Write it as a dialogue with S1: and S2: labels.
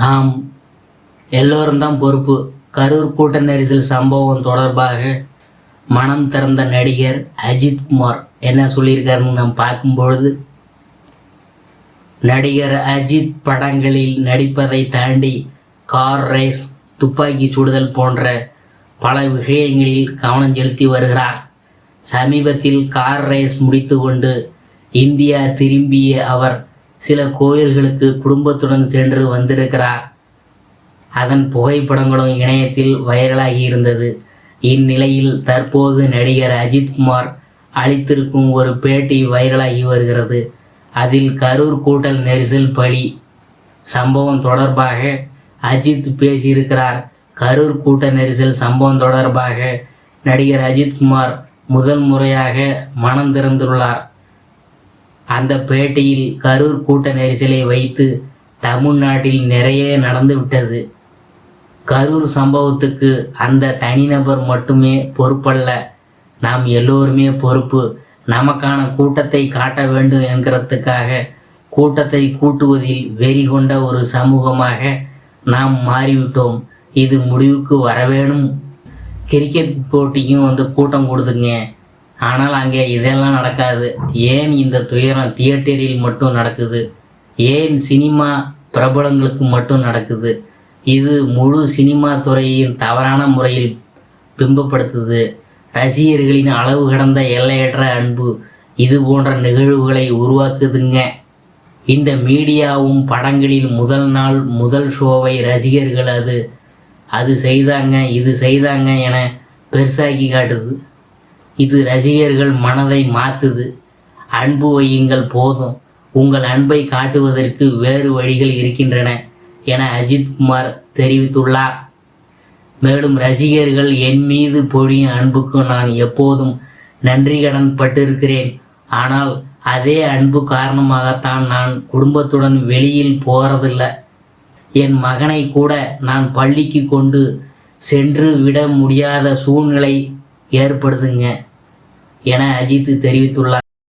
S1: நாம் எல்லோரும் தான் பொறுப்பு. கரூர் கூட்ட நெரிசல் சம்பவம் தொடர்பாக மனம் திறந்த நடிகர் அஜித் குமார் என்ன சொல்லியிருக்காருன்னு நாம் பார்க்கும்பொழுது நடிகர் அஜித் படங்களில் நடிப்பதை தாண்டி கார் ரேஸ் துப்பாக்கி சுடுதல் போன்ற பல விஷயங்களில் கவனம் செலுத்தி வருகிறார். சமீபத்தில் கார் ரேஸ் முடித்துக்கொண்டு இந்தியா திரும்பிய அவர் சில கோயில்களுக்கு குடும்பத்துடன் சென்று வந்திருக்கிறார். அதன் புகைப்படங்களும் இணையத்தில் வைரலாகி இருந்தது. இந்நிலையில் தற்போது நடிகர் அஜித்குமார் அளித்திருக்கும் ஒரு பேட்டி வைரலாகி வருகிறது. அதில் கரூர் கூட்டல் நெரிசல் பலி சம்பவம் தொடர்பாக அஜித் பேசியிருக்கிறார். கரூர் கூட்ட நெரிசல் சம்பவம் தொடர்பாக நடிகர் அஜித்குமார் முதல் முறையாக மனம் திறந்துள்ளார். அந்த பேட்டியில் கரூர் கூட்ட நெரிசலை வைத்து தமிழ்நாட்டில் நிறைய நடந்து விட்டது. கரூர் சம்பவத்துக்கு அந்த தனிநபர் மட்டுமே பொறுப்பல்ல. நாம் எல்லோருமே பொறுப்பு. நமக்கான கூட்டத்தை காட்ட வேண்டும் என்கிறதுக்காக கூட்டத்தை கூட்டுவதில் வெறி கொண்ட ஒரு சமூகமாக நாம் மாறிவிட்டோம். இது முடிவுக்கு வரவேணும். கிரிக்கெட் போட்டிக்கும் வந்து கூட்டம் கொடுதுங்க ஆனால் அங்கே இதெல்லாம் நடக்காது. ஏன் இந்த துயரம் தியேட்டரில் மட்டும் நடக்குது? ஏன் சினிமா பிரபலங்களுக்கு மட்டும் நடக்குது? இது முழு சினிமா துறையின் தவறான முறையில் பிம்பப்படுத்துது. ரசிகர்களின் அளவு கடந்த எல்லையற்ற அன்பு இது போன்ற நிகழ்வுகளை உருவாக்குதுங்க. இந்த மீடியாவும் படங்களில் முதல் நாள் முதல் ஷோவை ரசிகர்கள் அது அது செய்தாங்க இது செய்தாங்க என பெருசாக்கி காட்டுது. இது ரசிகர்கள் மனதை மாற்றுது அன்பு வையுங்கள் போதும். உங்கள் அன்பை காட்டுவதற்கு வேறு வழிகள் இருக்கின்றன என அஜித்குமார் தெரிவித்துள்ளார். மேலும் ரசிகர்கள் என் மீது பொழியும் அன்புக்கு நான் எப்போதும் நன்றி கடன் பட்டிருக்கிறேன். ஆனால் அதே அன்பு காரணமாகத்தான் நான் குடும்பத்துடன் வெளியில் போகிறதில்ல என் மகனை கூட நான் பள்ளிக்கு கொண்டு சென்று விட முடியாத சூழ்நிலை ஏற்படுதுங்க. என அஜித் தெரிவித்துள்ளார்.